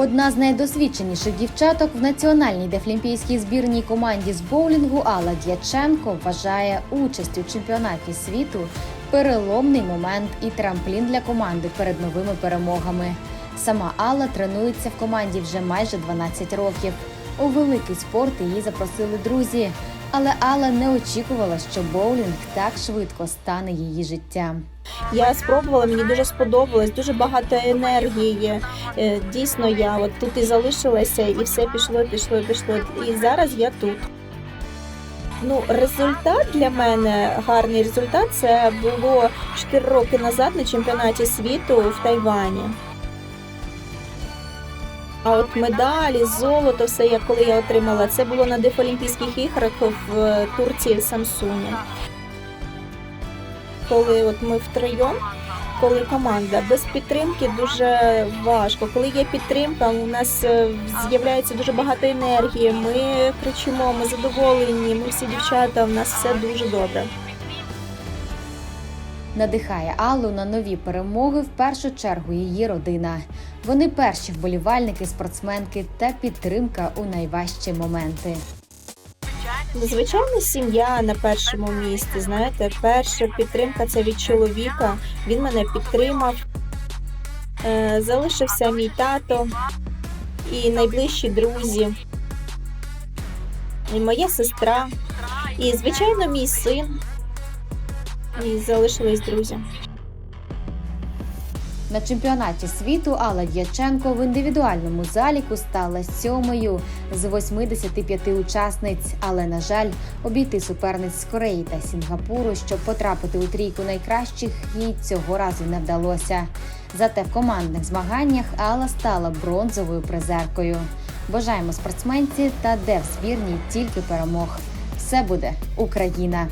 Одна з найдосвідченіших дівчаток в національній дефлімпійській збірній команді з боулінгу Алла Дяченко вважає участь у чемпіонаті світу переломний момент і трамплін для команди перед новими перемогами. Сама Алла тренується в команді вже майже 12 років. У великий спорт її запросили друзі. Але Алла не очікувала, що боулінг так швидко стане її життям. Я спробувала, мені дуже сподобалось, дуже багато енергії. Е, Дійсно, я от тут і залишилася, і все пішло, пішло, пішло. І зараз я тут. Ну, результат для мене гарний результат. Це було 4 роки назад на чемпіонаті світу в Тайвані. А от медалі, золото, все як коли я отримала, це було на Дефолімпійських іграх в е, Турції в Самсуні. Коли от ми втроєм, коли команда без підтримки дуже важко. Коли є підтримка, у нас е, з'являється дуже багато енергії. Ми кричимо, ми задоволені, ми всі дівчата, у нас все дуже добре. Надихає Аллу на нові перемоги в першу чергу її родина. Вони перші вболівальники, спортсменки та підтримка у найважчі моменти. Звичайно, сім'я на першому місці. Знаєте, перша підтримка це від чоловіка. Він мене підтримав. Е, Залишився мій тато і найближчі друзі, і моя сестра, і, звичайно, мій син. І залишились друзі. На чемпіонаті світу Алла Дяченко в індивідуальному заліку стала сьомою з 85 учасниць, але на жаль, обійти суперниць з Кореї та Сінгапуру, щоб потрапити у трійку найкращих, їй цього разу не вдалося. Зате в командних змаганнях Алла стала бронзовою призеркою. Бажаємо спортсменці та де в збірній тільки перемог. Все буде Україна!